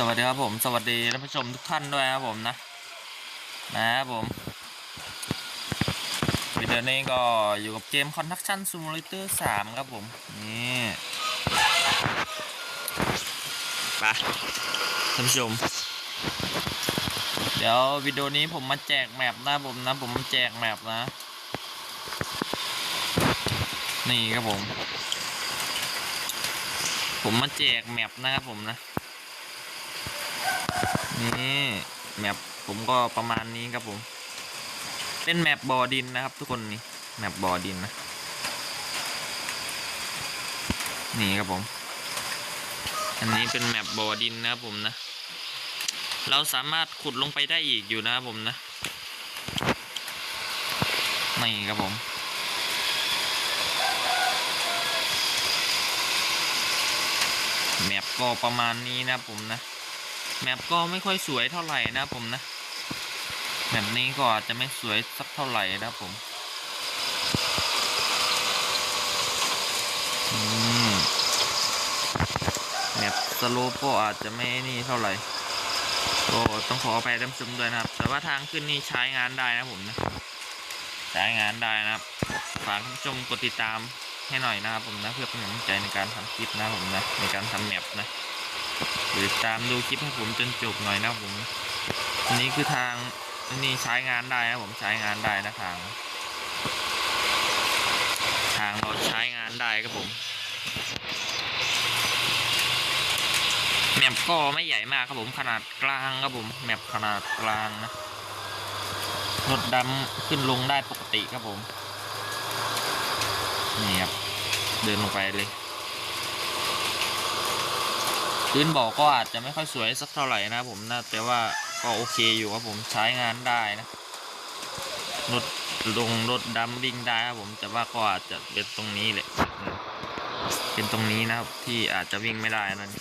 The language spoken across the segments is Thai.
สวัสดีครับผมสวัสดีท่านผู้ชมทุกท่านด้วยครับผมนะนะครับผมวิดีโอนี้ก็อยู่กับเกม Construction Simulator 3 ครับผม นี่ไปท่านผู้ชม เดี๋ยววิดีโอนี้ผมมาแจกแมปนะผมนะ ผมมาแจกแมปนะ นี่ครับผม ผมมาแจกแมปนะครับผมนะ นี่แมปผมก็ประมาณนี้ครับผม เป็นแมปบ่อดินนะครับ ทุกคนนี่แมปบ่อดินนะ นี่ครับผม อันนี้เป็นแมปบ่อดินนะครับผมนะ เราสามารถขุดลงไปได้อีกอยู่นะครับผมนะ นี่ครับผมแมปก็ประมาณนี้นะครับผมนะ แมปก็ไม่ค่อยสวยเท่าไหร่นะผมนะแมปนี้ก็อาจจะไม่สวยสักเท่าไหร่นะผมมแมปสโลปก็อาจจะไม่นี่เท่าไหร่ก็ต้องขออภัยท่านผู้ชมด้วยนะครับ แต่ว่าทางขึ้นนี่ใช้งานได้นะผมนะ ใช้งานได้นะครับ ฝากท่านผู้ชมกดติดตามให้หน่อยนะครับผมนะ เพื่อเป็นกำลังใจในการทำคลิปนะผมนะ ในการทำแมปนะ หรือตามดูคลิปให้ผมจนจบหน่อยนะผมอันนี้คือทางอันนี้ใช้งานได้นะผมใช้งานได้นะทาง ทางเราใช้งานได้ครับผมแมปก็ไม่ใหญ่มากครับผมขนาดกลางครับผมแมปขนาดกลางนะรถดำขึ้นลงได้ปกติครับผม นี่ครับ เดินลงไปเลย พื้นบ่อก็อาจจะไม่ค่อยสวยสักเท่าไหร่นะผมนะแต่ว่าก็โอเคอยู่ครับผมใช้งานได้นะรถลงรถดำวิ่งได้ครับผมแต่ว่าก็อาจจะเป็นตรงนี้แหละเป็นตรงนี้นะครับที่อาจจะวิ่งไม่ได้นั่น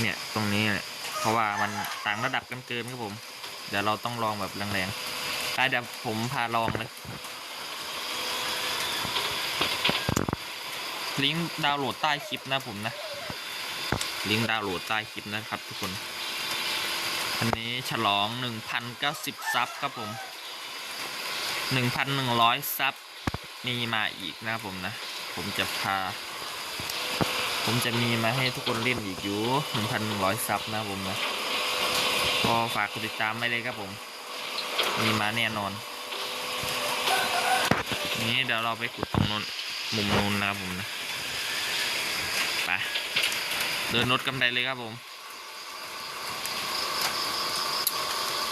เนี่ยตรงนี้แหละเพราะว่ามันต่างระดับกันเกินครับผม เดี๋ยวเราต้องลองแบบแรงๆไปเดี๋ยวผมพาลองเลยลิงก์ดาวน์โหลดใต้คลิปนะผมนะ ลิงก์ดาวน์โหลดใต้คลิปนะครับทุกคน อันนี้ฉลอง 1,090 ซับครับผม 1,100 ซับ มีมาอีกนะครับผมนะ ผมจะพา ผมจะมีมาให้ทุกคนเล่นอีกอยู่ 1,100 ซับนะครับผมนะก็ฝากกดติดตามไว้เลยครับผม มีมาแน่นอน นี้เดี๋ยวเราไปขุดตรงนู้นมุมนู้นนะครับผมนะ ดินรถกันไปเลยครับผม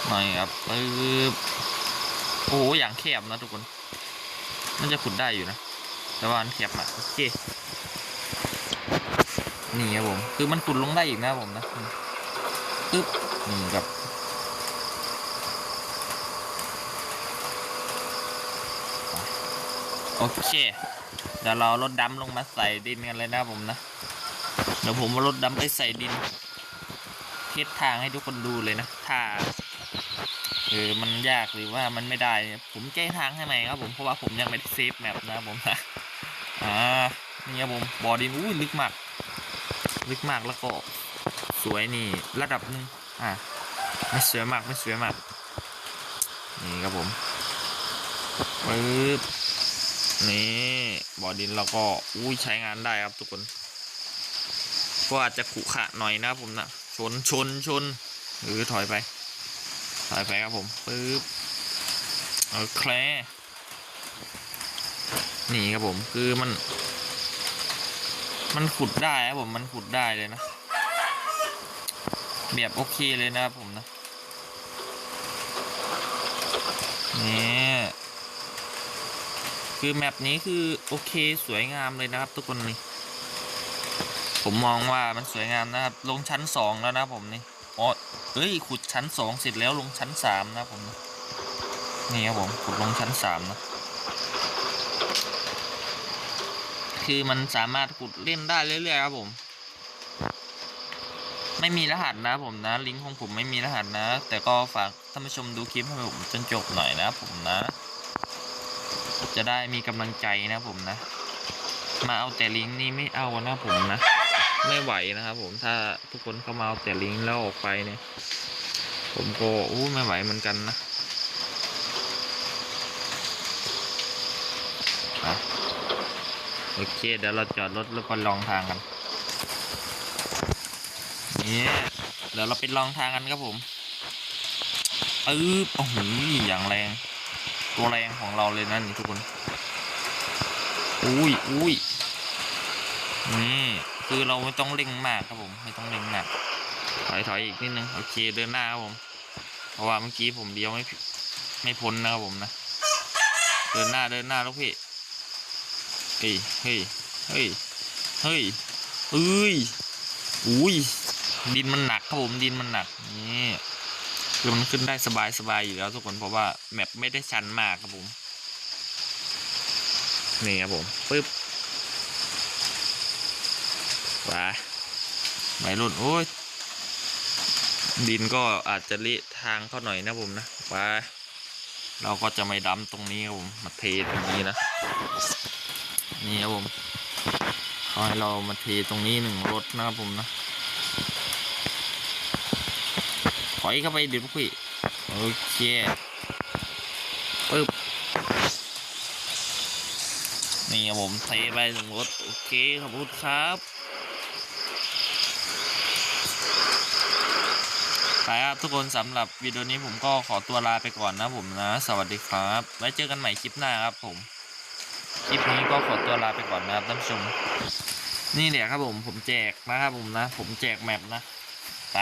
หน่อยครับปึ๊บโอ้โหอย่างแคบนะทุกคนมันจะขุดได้อยู่นะแต่ว่ามันแคบอะโอเคนี่ครับผมคือมันขุดลงได้อีกนะผมนะปึ๊บนี่ครับโอเคเดี๋ยวเรารถดำลงมาใส่ดินกันเลยนะผมนะ เดี๋ยวผมเอารถดำไปใส่ดินเทสทางให้ทุกคนดูเลยนะถ้าเออมันยากหรือว่ามันไม่ได้ ผมแก้ทางให้ใหม่ครับผมเพราะว่าผมยังไม่ได้เซฟแมปนะผมนะอ่านี่ครับผมบ่อดินอุ้ยลึกมาก ลึกมากแล้วก็สวยนี่ระดับหนึ่งอ่าไม่สวยมากไม่สวยมากนี่ครับผมปึ๊บนี่บ่อดินเราก็อุ้ยใช้งานได้ครับทุกคน ก็อาจจะขุขะหน่อยนะครับผมนะชนชนชนหรือถอยไปถอยไปครับผมปึ๊บโอเคนี่ครับผมคือมัน มันขุดได้ครับผมมันขุดได้เลยนะแบบโอเคเลยนะครับผมนะนี่คือแมปนี้คือโอเคสวยงามเลยนะครับทุกคนนี่ ผมมองว่ามันสวยงามนะครับ ลงชั้นสองแล้วนะผมนี่อ๋อเอ้ยขุดชั้นสองเสร็จแล้วลงชั้นสามนะผมนะนี่ครับผมขุดลงชั้นสามนะ คือมันสามารถขุดเล่นได้เรื่อยๆครับผม ไม่มีรหัสนะผมนะ ลิงก์ของผมไม่มีรหัสนะ แต่ก็ฝากท่านผู้ชมดูคลิปให้ผมจนจบหน่อยนะผมนะ จะได้มีกำลังใจนะผมนะ มาเอาแต่ลิงก์นี่ไม่เอานะผมนะ ไม่ไหวนะครับผมถ้าทุกคนเข้ามาเอาแต่ลิงก์แล้วออกไปเนี่ย ผมก็อู้ไม่ไหวเหมือนกันนะโอเค เดี๋ยวเราจอดรถแล้วก็ลองทางกันนี่เดี๋ยวเราไปลองทางกันครับผมอึ๊บโอ้โหอย่างแรง ตัวแรงของเราเลยนะนี่ทุกคน อุ้ยอุ้ยนี่ คือเราไม่ต้องเร่งมากครับผมไม่ต้องเร่งมากถอยถอยอีกนิดนึงโอเคเดินหน้าครับผมเพราะว่าเมื่อกี้ผมเลี้ยวไม่ไม่พ้นนะครับผมนะ เดินหน้าเดินหน้าลูกพี่เฮ้ยเฮ้ยเฮ้ยเฮ้ยเอ้ยอุ้ยดินมันหนักครับผมดินมันหนักนี่คือมันขึ้นได้สบายสบายอยู่แล้วทุกคนเพราะว่าแมปไม่ได้ชันมากครับผมนี่ครับผมปึ๊บ ไปไม่รุ่นโอ้ย ดินก็อาจจะเละทางเขาหน่อยนะผมนะไปเราก็จะไม่ดำตรงนี้ครับผมมาเทตรงนี้นะนี่ครับผมขอให้เรามาเทตรงนี้หนึ่งรถนะครับผมนะถอยเข้าไปดี๋ยวพวกพี่โอเคปึ๊บนี่ครับผมเทไปหนึ่งรถโอเคขอบคุณครับ ไปครับทุกคนสำหรับวิดีโอนี้ผมก็ขอตัวลาไปก่อนนะผมนะ สวัสดีครับ ไว้เจอกันใหม่คลิปหน้าครับผม คลิปนี้ก็ขอตัวลาไปก่อนนะครับท่านผู้ชม นี่แหละครับผมผมแจกนะครับผมนะ ผมแจกแมปนะไป